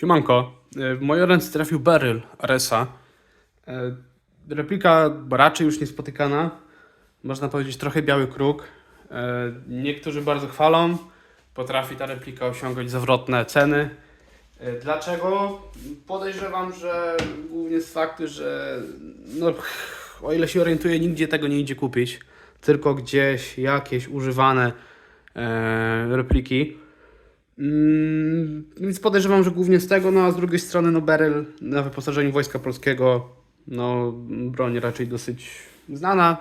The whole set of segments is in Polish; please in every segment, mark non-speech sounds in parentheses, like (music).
Siemanko, E, w moje ręce trafił Beryl Aresa. E, Replika raczej już niespotykana. Można powiedzieć trochę biały kruk. E, Niektórzy bardzo chwalą. Potrafi ta replika osiągać zawrotne ceny. Dlaczego? Podejrzewam, że głównie z faktu, że no, o ile się orientuję, nigdzie tego nie idzie kupić. Tylko gdzieś jakieś używane repliki. Mm, więc podejrzewam, że głównie z tego, no a z drugiej strony no Beryl na wyposażeniu Wojska Polskiego, no broń raczej dosyć znana,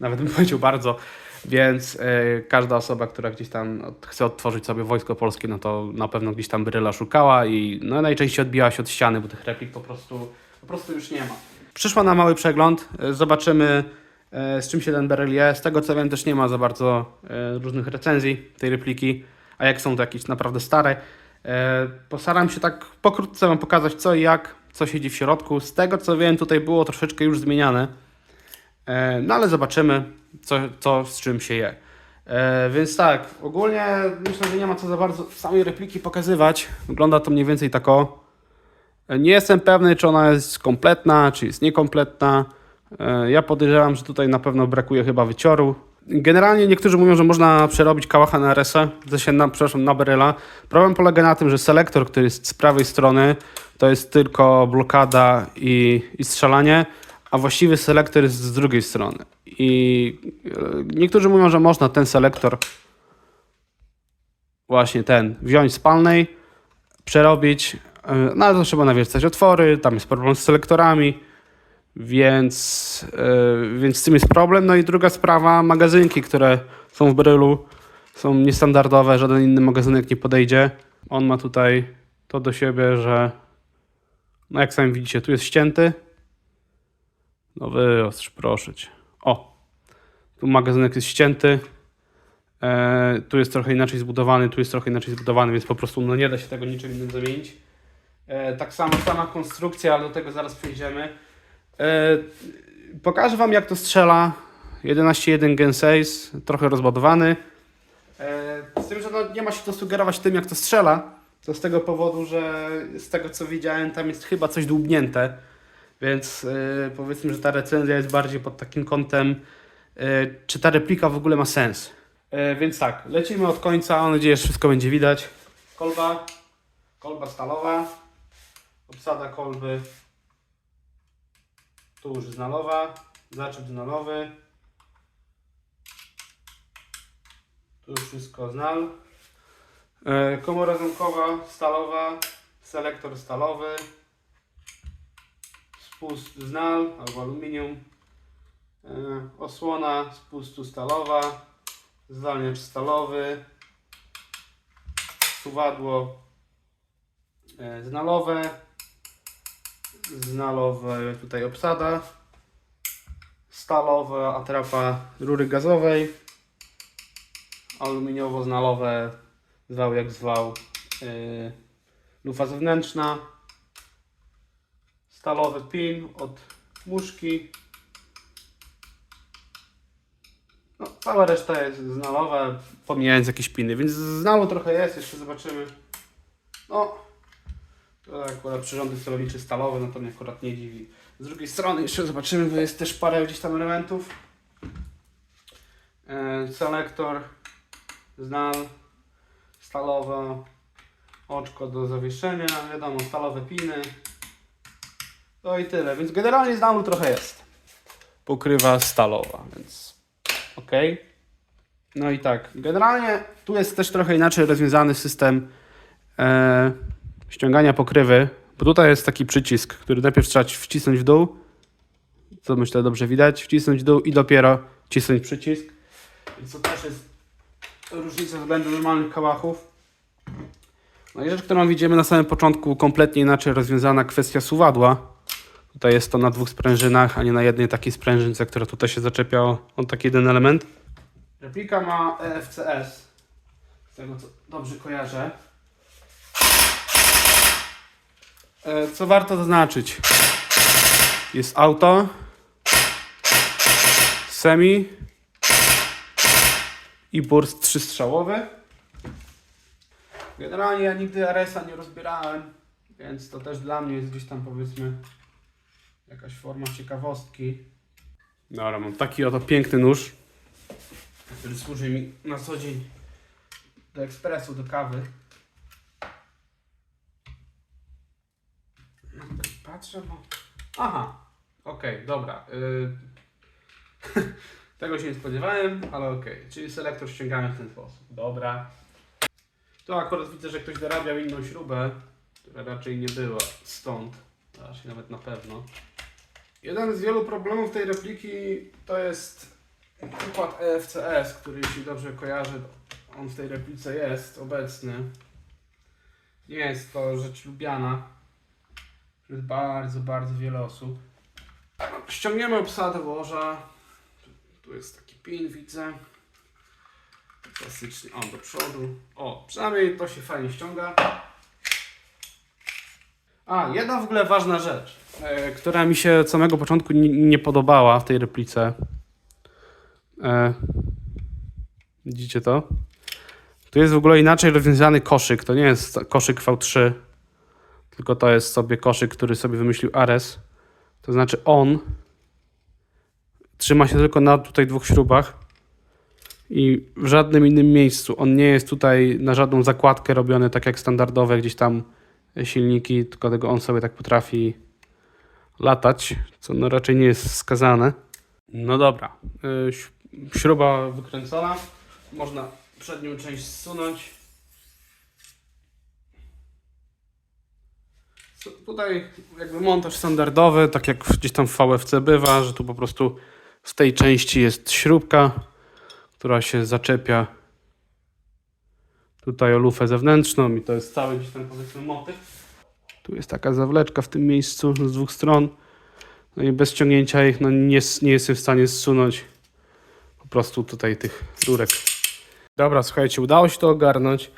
nawet bym (laughs) powiedział bardzo, więc e, każda osoba, która gdzieś tam chce odtworzyć sobie Wojsko Polskie, no to na pewno gdzieś tam Beryla szukała i no najczęściej odbijała się od ściany, bo tych replik po prostu, po prostu już nie ma. Przyszła na mały przegląd, e, zobaczymy e, z czym się ten Beryl je. Z tego co wiem też nie ma za bardzo e, różnych recenzji tej repliki, a jak są to jakieś naprawdę stare. E, Postaram się tak pokrótce Wam pokazać co i jak, co siedzi w środku. Z tego co wiem tutaj było troszeczkę już zmieniane, E, no ale zobaczymy co, co z czym się je. E, Więc tak, ogólnie myślę, że nie ma co za bardzo samej repliki pokazywać. Wygląda to mniej więcej tak. Nie jestem pewny, czy ona jest kompletna, czy jest niekompletna. Ja podejrzewam, że tutaj na pewno brakuje chyba wycioru. Generalnie niektórzy mówią, że można przerobić kałacha na RS-a, w sensie na, przepraszam, na Beryla. Problem polega na tym, że selektor, który jest z prawej strony, to jest tylko blokada i, i strzelanie, a właściwy selektor jest z drugiej strony. I e, niektórzy mówią, że można ten selektor, właśnie ten, wziąć z palnej, przerobić, e, no ale to trzeba nawiercać otwory, tam jest problem z selektorami, więc, e, więc z tym jest problem. No i druga sprawa, magazynki, które są w brylu, są niestandardowe, żaden inny magazynek nie podejdzie. On ma tutaj to do siebie, że no jak sami widzicie, tu jest ścięty. No wyostrz, proszę cię. O, tu magazynek jest ścięty. E, tu jest trochę inaczej zbudowany, tu jest trochę inaczej zbudowany, więc po prostu no, nie da się tego niczym innym zamienić. E, tak samo sama konstrukcja, ale do tego zaraz przejdziemy. E, pokażę Wam jak to strzela. 11.1 Gen 6, trochę rozładowany. E, z tym, że no, nie ma się to sugerować tym jak to strzela. To z tego powodu, że z tego co widziałem tam jest chyba coś dłubnięte. Więc e, powiedzmy, że ta recenzja jest bardziej pod takim kątem, czy ta replika w ogóle ma sens. Więc tak, lecimy od końca. Mam nadzieję, że wszystko będzie widać. Kolba, kolba stalowa, obsada kolby, tu już znalowa, zaczep znalowy. Tu już wszystko znal. E, komora zamkowa, stalowa, selektor stalowy, spust znal albo aluminium, e, osłona spustu stalowa, zwalniacz stalowy, suwadło e, znalowe, znalowe tutaj obsada, stalowa atrapa rury gazowej, aluminiowo-znalowe, zwał jak zwał, yy, lufa zewnętrzna, stalowy pin od muszki. No, cała reszta jest znalowa, pomijając jakieś piny, więc znalu trochę jest, jeszcze zobaczymy. No, to akurat przyrządy celownicze stalowe, no to mnie akurat nie dziwi. Z drugiej strony jeszcze zobaczymy, bo jest też parę gdzieś tam elementów. E, selektor, znal, stalowa, oczko do zawieszenia, wiadomo, stalowe piny. No i tyle, więc generalnie znalu trochę jest. Pokrywa stalowa, więc ok. No i tak, generalnie tu jest też trochę inaczej rozwiązany system e, ściągania pokrywy, bo tutaj jest taki przycisk, który najpierw trzeba wcisnąć w dół, co myślę dobrze widać, wcisnąć w dół i dopiero wcisnąć przycisk. To też jest różnica względem normalnych kałachów. No i rzecz, którą widzimy na samym początku, kompletnie inaczej rozwiązana kwestia suwadła. Tutaj jest to na dwóch sprężynach, a nie na jednej takiej sprężynce, która tutaj się zaczepia o, taki jeden element. Replika ma EFCS, z tego co dobrze kojarzę. E, Co warto zaznaczyć? Jest auto, semi i burst trzystrzałowy. Generalnie ja nigdy RS-a nie rozbierałem, Więc to też dla mnie jest gdzieś tam powiedzmy jakaś forma ciekawostki. Dobra, mam taki oto piękny nóż, który służy mi na co dzień do ekspresu, do kawy. No, Patrzę, bo... Aha, okej, dobra. y, (laughs) Tego się nie spodziewałem, ale okej. Czyli selektor ściągamy w ten sposób. Dobra. Tu akurat widzę, że ktoś dorabiał inną śrubę, która raczej nie była stąd, raczej nawet na pewno. Jeden z wielu problemów tej repliki to jest układ EFCS, który jeśli dobrze kojarzę, on w tej replice jest obecny. Nie jest to rzecz lubiana przez bardzo, bardzo wiele osób. Ściągniemy obsadę łoża. Tu jest taki pin, widzę. Klasycznie, o, do przodu. O, przynajmniej to się fajnie ściąga. A, jedna w ogóle ważna rzecz, e, która mi się od samego początku nie, nie podobała w tej replice. E, widzicie to? Tu jest w ogóle inaczej rozwiązany koszyk. To nie jest koszyk V3, tylko to jest sobie koszyk, który sobie wymyślił Ares. To znaczy on trzyma się tylko na tutaj dwóch śrubach i w żadnym innym miejscu. On nie jest tutaj na żadną zakładkę robiony, tak jak standardowe gdzieś tam silniki, tylko tego on sobie tak potrafi latać, co no raczej nie jest wskazane. No dobra, y, śruba wykręcona, można przednią część zsunąć. Tutaj jakby montaż standardowy, tak jak gdzieś tam w VFC bywa, że tu po prostu w tej części jest śrubka, która się zaczepia tutaj o lufę zewnętrzną i to jest cały gdzieś tam powiedzmy motyw. Tu jest taka zawleczka w tym miejscu z dwóch stron. No i bez ciągnięcia ich no nie, nie jestem w stanie zsunąć po prostu tutaj tych rurek. Dobra, słuchajcie, udało się to ogarnąć.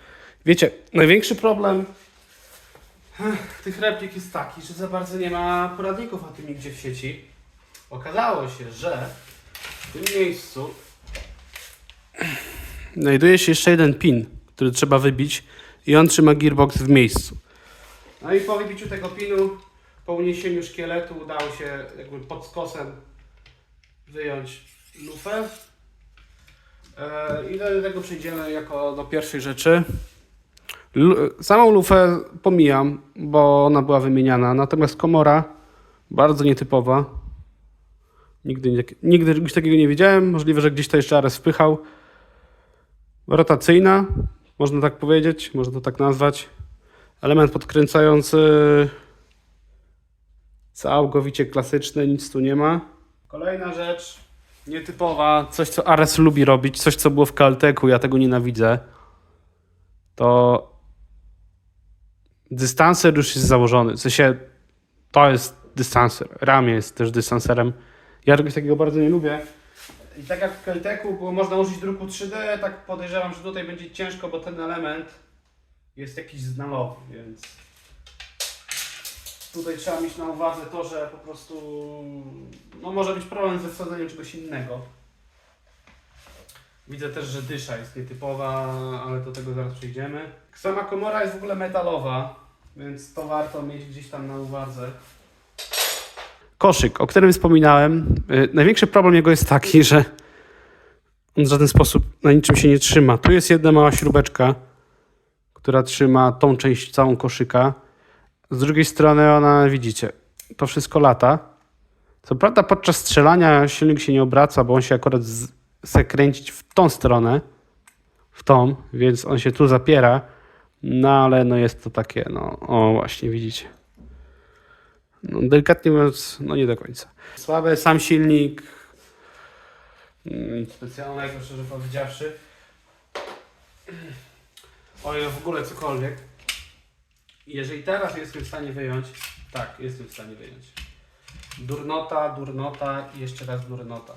Wiecie, największy problem ech, tych replik jest taki, że za bardzo nie ma poradników o tym nigdzie w sieci. Okazało się, że w tym miejscu znajduje się jeszcze jeden pin, który trzeba wybić i on trzyma gearbox w miejscu. No i po wybiciu tego pinu, po uniesieniu szkieletu udało się jakby pod skosem wyjąć lufę. E, I do tego przejdziemy jako do pierwszej rzeczy. Samą lufę pomijam, bo ona była wymieniana, natomiast komora bardzo nietypowa. Nigdy, nigdy czegoś takiego nie widziałem. Możliwe, że gdzieś to jeszcze Ares wpychał. Rotacyjna, można tak powiedzieć, można to tak nazwać. Element podkręcający całkowicie klasyczny, nic tu nie ma. Kolejna rzecz, nietypowa, coś co Ares lubi robić, coś co było w Caltechu, ja tego nienawidzę. To dystanser już jest założony. W sensie to jest dystanser. Ramię jest też dystanserem. Ja czegoś takiego bardzo nie lubię. I tak jak w Kelteku było można użyć druku 3D, tak podejrzewam, że tutaj będzie ciężko, bo ten element jest jakiś znalowy, więc tutaj trzeba mieć na uwadze to, że po prostu no może być problem ze wsadzeniem czegoś innego. Widzę też, że dysza jest nietypowa, ale do tego zaraz przejdziemy. Sama komora jest w ogóle metalowa, więc to warto mieć gdzieś tam na uwadze. Koszyk, o którym wspominałem. y, Największy problem jego jest taki, że on w żaden sposób na niczym się nie trzyma. Tu jest jedna mała śrubeczka, która trzyma tą część całą koszyka. Z drugiej strony ona, widzicie, to wszystko lata. Co prawda podczas strzelania silnik się nie obraca, bo on się akurat z- chce kręcić w tą stronę, w tą, więc on się tu zapiera. No ale no jest to takie, no o właśnie widzicie. No, delikatnie mówiąc, no nie do końca. Słaby sam silnik. Mm, Nic specjalnego, szczerze powiedziawszy. O ile w ogóle cokolwiek. Jeżeli teraz jestem w stanie wyjąć, tak, jestem w stanie wyjąć. Durnota, durnota i jeszcze raz durnota.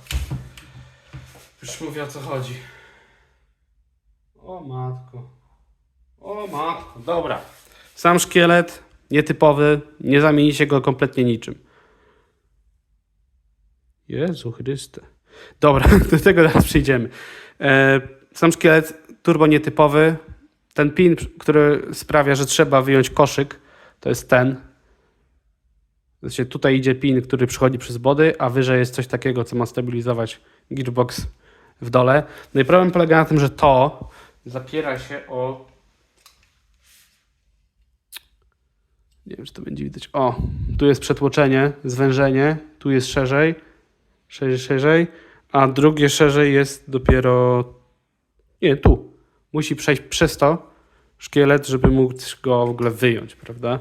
Już mówię o co chodzi. O matko. O matko. Dobra. Sam szkielet, nietypowy, nie zamienicie go kompletnie niczym. Jezu Chryste. Dobra, (laughs) do tego teraz przejdziemy. E, sam szkielet turbo nietypowy. Ten pin, który sprawia, że trzeba wyjąć koszyk, to jest ten. Znaczy, tutaj idzie pin, który przychodzi przez body, a wyżej jest coś takiego, co ma stabilizować gearbox w dole. No i problem polega na tym, że to zapiera się o. Nie wiem, czy to będzie widać. O, tu jest przetłoczenie, zwężenie, tu jest szerzej, szerzej, szerzej, a drugie szerzej jest dopiero. Nie, tu. Musi przejść przez to szkielet, żeby móc go w ogóle wyjąć, prawda?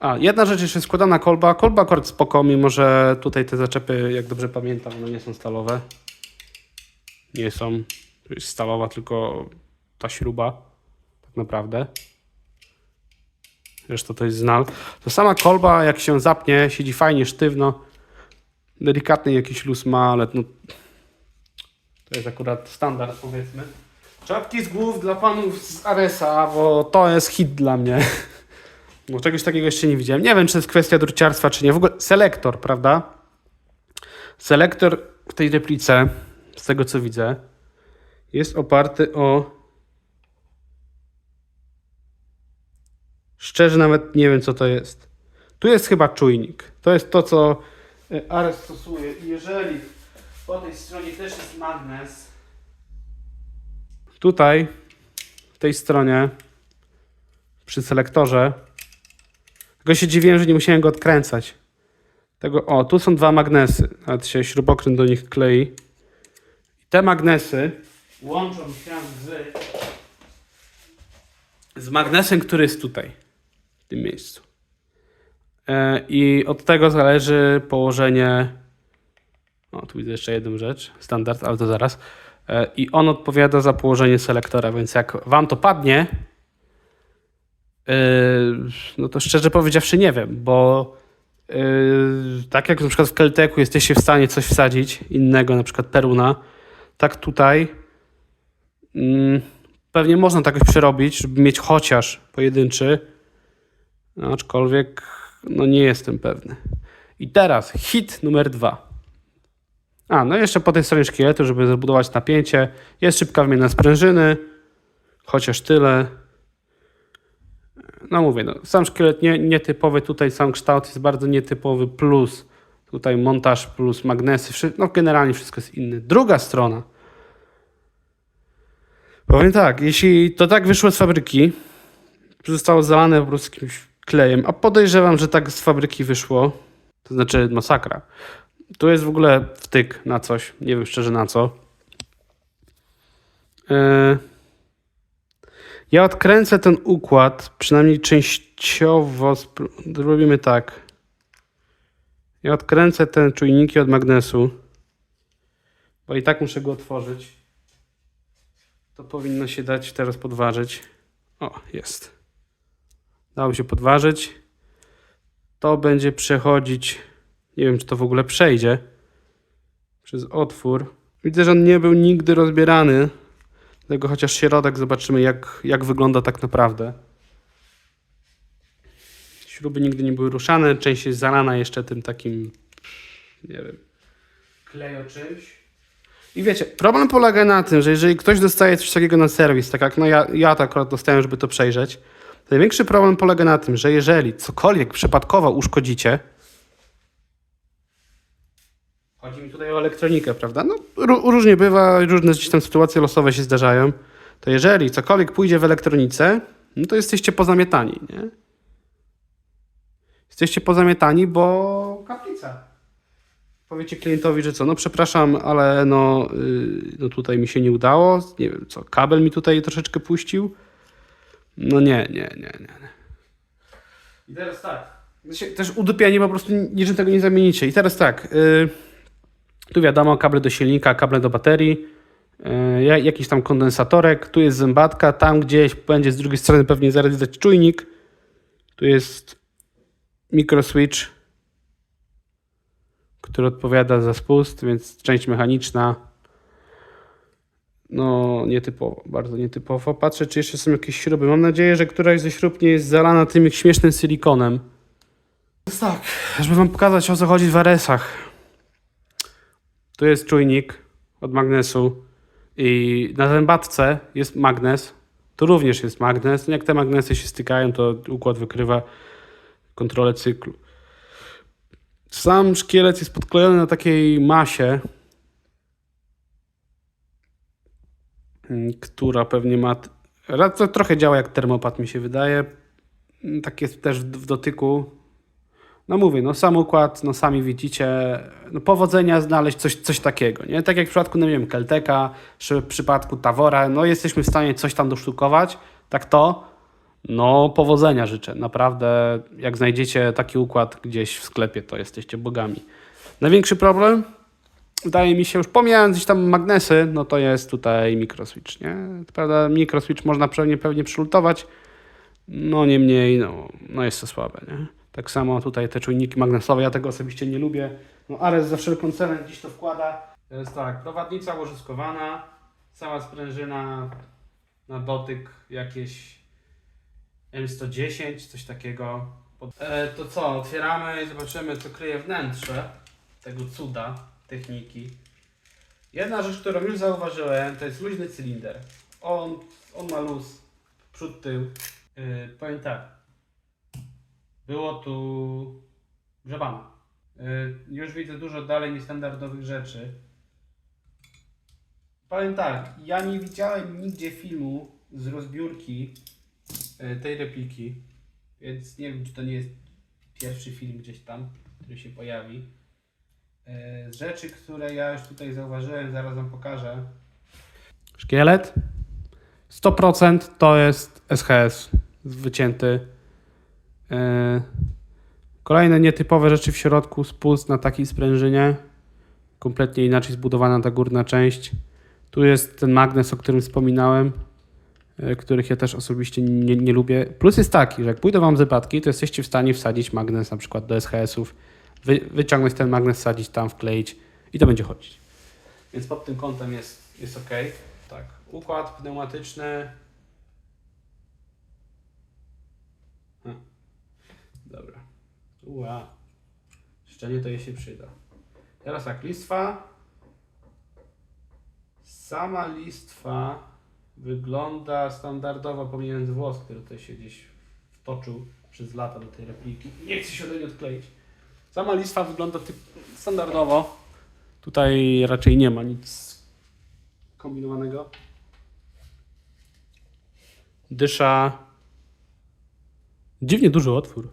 A, jedna rzecz jeszcze składana kolba. Kolba akurat spoko, mimo że tutaj te zaczepy, jak dobrze pamiętam, one nie są stalowe. Nie są. To jest stalowa, tylko ta śruba. Tak naprawdę. Zresztą to jest znal. To sama kolba, jak się zapnie, siedzi fajnie, sztywno. Delikatny jakiś luz ma, ale no, to jest akurat standard, powiedzmy. Czapki z głów dla panów z Aresa, bo to jest hit dla mnie. (laughs) Bo czegoś takiego jeszcze nie widziałem. Nie wiem, czy to jest kwestia druciarstwa, czy nie. W ogóle selektor, prawda? Selektor w tej replice, z tego co widzę, jest oparty o. Szczerze nawet nie wiem, co to jest. Tu jest chyba czujnik. To jest to, co e, Ares stosuje. I jeżeli po tej stronie też jest magnes, tutaj, w tej stronie, przy selektorze, tylko się dziwiłem, że nie musiałem go odkręcać. Tego, o, tu są dwa magnesy. Nawet się śrubokręt do nich klei. I te magnesy łączą się z, z magnesem, który jest tutaj, w tym miejscu. E, I od tego zależy położenie. O, tu widzę jeszcze jedną rzecz. Standard, ale to zaraz. E, I on odpowiada za położenie selektora, więc jak wam to padnie, Yy, no to szczerze powiedziawszy nie wiem, bo tak jak na przykład w Kelteku jesteście w stanie coś wsadzić innego, na przykład Peruna, tak tutaj yy, pewnie można tak jakoś przerobić, żeby mieć chociaż pojedynczy, aczkolwiek no nie jestem pewny. I teraz hit numer dwa. A, no jeszcze po tej stronie szkieletu, żeby zabudować napięcie, jest szybka wymiana sprężyny, chociaż tyle. No mówię, no, sam szkielet nie, nietypowy, tutaj sam kształt jest bardzo nietypowy, plus tutaj montaż, plus magnesy, no generalnie wszystko jest inne. Druga strona. Powiem tak, jeśli to tak wyszło z fabryki, zostało zalane po prostu jakimś klejem, a podejrzewam, że tak z fabryki wyszło, to znaczy masakra. Tu jest w ogóle wtyk na coś, nie wiem szczerze na co. Yy... Ja odkręcę ten układ, przynajmniej częściowo. Zrobimy tak. Ja odkręcę te czujniki od magnesu, bo i tak muszę go otworzyć. To powinno się dać teraz podważyć. O, jest. Dało się podważyć. To będzie przechodzić. Nie wiem, czy to w ogóle przejdzie. Przez otwór. Widzę, że on nie był nigdy rozbierany. Tego chociaż środek zobaczymy, jak, jak wygląda tak naprawdę. Śruby nigdy nie były ruszane, część jest zalana jeszcze tym takim, nie wiem, klejo czymś. I wiecie, problem polega na tym, że jeżeli ktoś dostaje coś takiego na serwis, tak jak no ja, ja to akurat dostałem, żeby to przejrzeć, największy problem polega na tym, że jeżeli cokolwiek przypadkowo uszkodzicie, Chodzi mi tutaj o elektronikę, prawda? No, ró- różnie bywa, różne gdzieś tam sytuacje losowe się zdarzają. To jeżeli cokolwiek pójdzie w elektronice, no to jesteście pozamietani, nie? Jesteście pozamietani, bo kaplica. Powiecie klientowi, że co, no przepraszam, ale no, yy, no tutaj mi się nie udało. Nie wiem co, kabel mi tutaj troszeczkę puścił. No nie, nie, nie, nie. nie. I teraz tak. Znaczy, Też udupianie po prostu niczym tego nie zamienicie. I teraz tak. Yy, tu wiadomo, kable do silnika, kable do baterii, yy, ja- jakiś tam kondensatorek, tu jest zębatka, tam gdzieś będzie z drugiej strony pewnie zaraz widać czujnik. Tu jest mikroswitch, który odpowiada za spust, więc część mechaniczna. No, nietypowo, bardzo nietypowo. Patrzę, czy jeszcze są jakieś śruby. Mam nadzieję, że któraś ze śrub nie jest zalana tym śmiesznym silikonem. Jest tak, żeby wam pokazać o co chodzi w Aresach. Tu jest czujnik od magnesu i na zębatce jest magnes. Tu również jest magnes. Jak te magnesy się stykają, to układ wykrywa. kontrolę cyklu. Sam szkielet jest podklejony na takiej masie, która pewnie ma. To trochę działa jak termopat, mi się wydaje. Mm, Tak jest też w, dotyku. No mówię, no sam układ, no sami widzicie, no powodzenia znaleźć coś, coś takiego, nie? Tak jak w przypadku, no nie wiem, Kelteka, czy w przypadku Tavora, no jesteśmy w stanie coś tam dosztukować, tak to, no powodzenia życzę, naprawdę, jak znajdziecie taki układ gdzieś w sklepie, to jesteście bogami. Największy problem, wydaje mi się, już pomijając gdzieś tam magnesy, no to jest tutaj mikroswitch, nie? Prawda, mikroswitch można pewnie, pewnie przylutować, no niemniej, no, no jest to słabe, nie? Tak samo tutaj te czujniki magnesowe, ja tego osobiście nie lubię. No Ares za wszelką cenę gdzieś to wkłada. To jest tak, prowadnica łożyskowana, cała sprężyna na dotyk jakieś M110, coś takiego. E, to co, otwieramy i zobaczymy co kryje wnętrze tego cuda techniki. Jedna rzecz, którą już zauważyłem, to jest luźny cylinder. On, on ma luz, przód, tył. Yy, powiem tak, było tu grzebane. Yy, już widzę dużo dalej niestandardowych rzeczy. Powiem tak, ja nie widziałem nigdzie filmu z rozbiórki yy, tej repliki, więc nie wiem, czy to nie jest pierwszy film gdzieś tam, który się pojawi. Z rzeczy, które ja już tutaj zauważyłem, zaraz Wam pokażę. Szkielet 100% to jest SHS wycięty. Yy, Kolejne nietypowe rzeczy w środku, spust na takiej sprężynie. Kompletnie inaczej zbudowana ta górna część. Tu jest ten magnes, o którym wspominałem, yy, których ja też osobiście nie, nie lubię. Plus jest taki, że jak pójdą Wam zębatki, to jesteście w stanie wsadzić magnes na przykład do SHS-ów, wy, wyciągnąć ten magnes, wsadzić tam, wkleić i to będzie chodzić. Więc pod tym kątem jest, jest ok. Tak, układ pneumatyczny. Hm. Dobra. Ua. Szczelnie to jej się przyda. Teraz tak, listwa. Sama listwa wygląda standardowo, pomijając włos, który tutaj się gdzieś wtoczył przez lata do tej repliki. Nie chce się do niej odkleić. Sama listwa wygląda typ standardowo. Tutaj raczej nie ma nic kombinowanego. Dysza. Dziwnie duży otwór.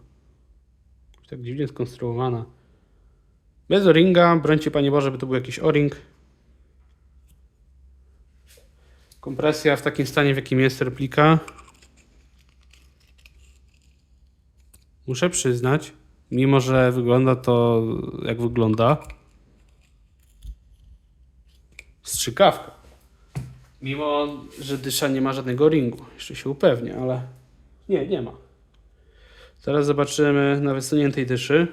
Tak dziwnie skonstruowana. Bez o-ringa. Brońcie Panie Boże, by to był jakiś o-ring. Kompresja w takim stanie, w jakim jest replika. Muszę przyznać, mimo że wygląda to jak wygląda, strzykawka. Mimo, że dysza nie ma żadnego ringu. Jeszcze się upewnię, ale nie, nie ma. Teraz zobaczymy na wysuniętej dyszy.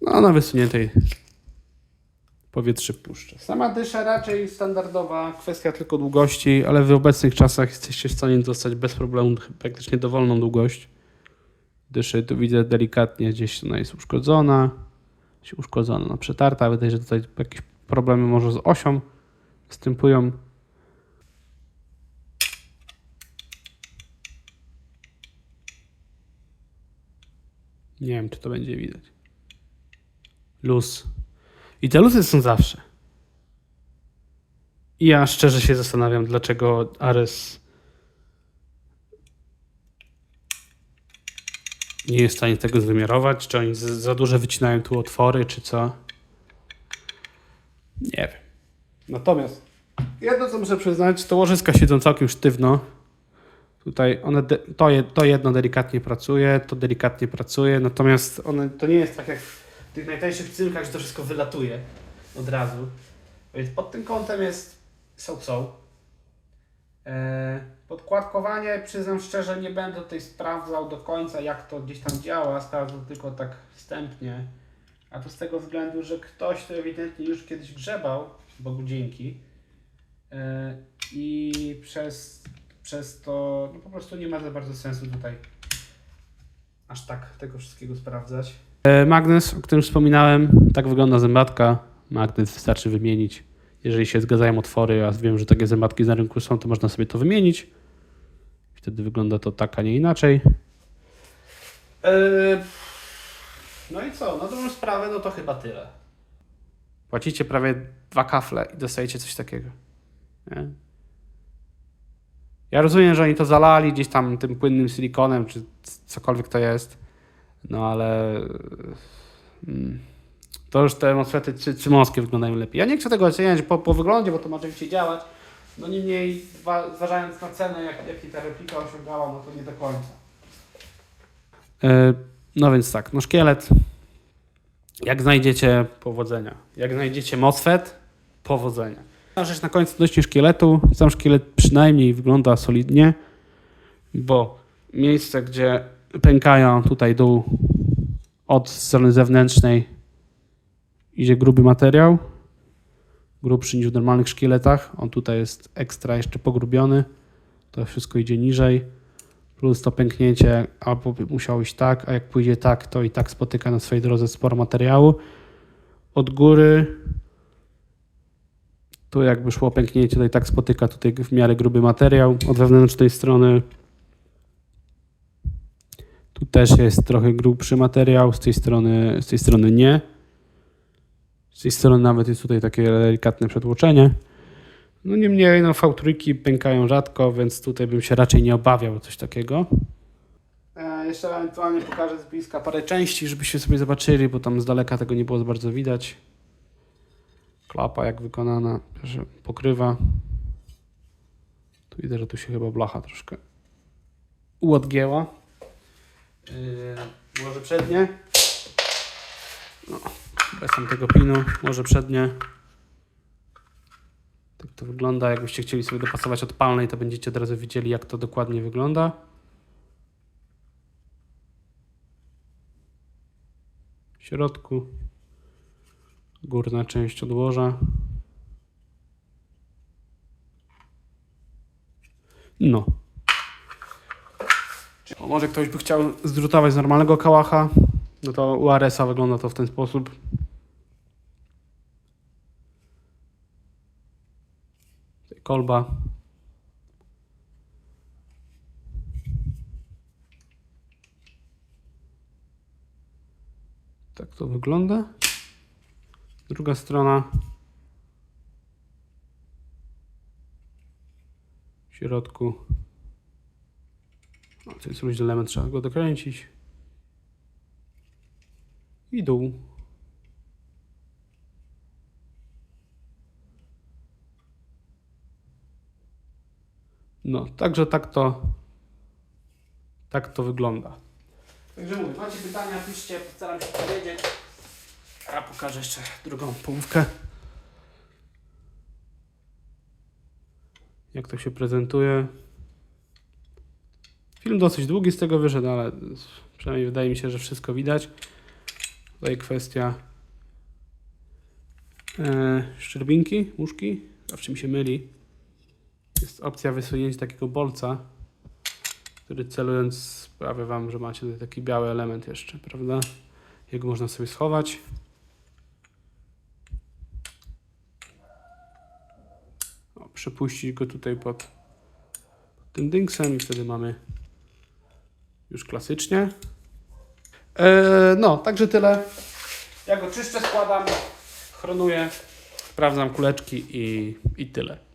No, na wysuniętej powietrze puszcza. Sama dysza raczej standardowa, kwestia tylko długości, ale w obecnych czasach jesteście w stanie dostać bez problemu praktycznie dowolną długość. Dyszy tu widzę delikatnie, gdzieś ona jest uszkodzona. Się uszkodzona, no przetarta. Wydaje się, że tutaj jakieś problemy może z osią występują. Nie wiem, czy to będzie widać. Luz. I te luzy są zawsze. I ja szczerze się zastanawiam, dlaczego Ares nie jest w stanie tego zwymiarować. Czy oni za duże wycinają tu otwory, czy co? Nie wiem. Natomiast jedno, co muszę przyznać, to łożyska siedzą całkiem sztywno. Tutaj one, to, je, to jedno delikatnie pracuje, to delikatnie pracuje, natomiast one, to nie jest tak jak tych najtańszych cyrkach, że to wszystko wylatuje od razu. Więc pod tym kątem jest so-so. Eee, podkładkowanie, przyznam szczerze, nie będę tutaj sprawdzał do końca, jak to gdzieś tam działa, sprawdzę tylko tak wstępnie. A to z tego względu, że ktoś to ewidentnie już kiedyś grzebał, Bogu dzięki. Eee, I przez, przez to no po prostu nie ma za bardzo sensu tutaj aż tak tego wszystkiego sprawdzać. E, Magnes, o którym wspominałem, tak wygląda zębatka. Magnes wystarczy wymienić. Jeżeli się zgadzają otwory, a wiem, że takie zębatki na rynku są, to można sobie to wymienić. wtedy wygląda to tak, a nie inaczej. Yy, no i co? Na dobrą sprawę, no to chyba tyle. Płacicie prawie dwa kafle i dostajecie coś takiego. Nie? Ja rozumiem, że oni to zalali gdzieś tam tym płynnym silikonem, czy cokolwiek to jest, no ale mm, to już te MOSFETy cy- cymowskie wyglądają lepiej. Ja nie chcę tego oceniać po, po wyglądzie, bo to ma oczywiście działać, no niemniej zwa- zważając na cenę, jak, jaki ta replika osiągała, no to nie do końca. E, No więc tak, no szkielet. Jak znajdziecie powodzenia, jak znajdziecie MOSFET, powodzenia. Rzecz na końcu odnośnie szkieletu. Sam szkielet przynajmniej wygląda solidnie, bo miejsce, gdzie pękają tutaj dół od strony zewnętrznej idzie gruby materiał, grubszy niż w normalnych szkieletach. On tutaj jest ekstra jeszcze pogrubiony. To wszystko idzie niżej. Plus to pęknięcie albo musiało iść tak, a jak pójdzie tak, to i tak spotyka na swojej drodze sporo materiału. Od góry tu jakby szło pęknięcie, to i tak spotyka tutaj w miarę gruby materiał. Od wewnętrznej strony tu też jest trochę grubszy materiał, z tej strony, z tej strony nie. Z tej strony nawet jest tutaj takie delikatne przetłoczenie. No niemniej, no V3 pękają rzadko, więc tutaj bym się raczej nie obawiał coś takiego. E, jeszcze ewentualnie pokażę z bliska parę części, żebyście sobie zobaczyli, bo tam z daleka tego nie było bardzo widać. Klapa jak wykonana, że pokrywa. Tu widzę, że tu się chyba blacha troszkę uodgięła. Yy, może przednie. No, bez tamtego pinu, może przednie. Tak to wygląda. Jakbyście chcieli sobie dopasować odpalnej, to będziecie od razu widzieli, jak to dokładnie wygląda. W środku górna część odłoża. No. O, może ktoś by chciał zdrutować z normalnego kałacha, no to u RS-a wygląda to w ten sposób. Kolba. Tak to wygląda. Druga strona. W środku. O, to jest luźny element, trzeba go dokręcić. I dół. No, także tak to tak to wygląda. Także mówię, macie pytania, piszcie, postaram się powiedzieć. A pokażę jeszcze drugą połówkę. Jak to się prezentuje. Film dosyć długi z tego wyszedł, ale przynajmniej wydaje mi się, że wszystko widać. Tutaj kwestia e, szczerbinki, łóżki. Zawsze mi się myli. Jest opcja wysunięcia takiego bolca, który celując sprawia Wam, że macie tutaj taki biały element jeszcze, prawda? Jego można sobie schować. O, przepuścić go tutaj pod tym dynksem i wtedy mamy już klasycznie. E, no, także tyle. Ja go czyszczę, składam, chronuję, sprawdzam kuleczki i, i tyle.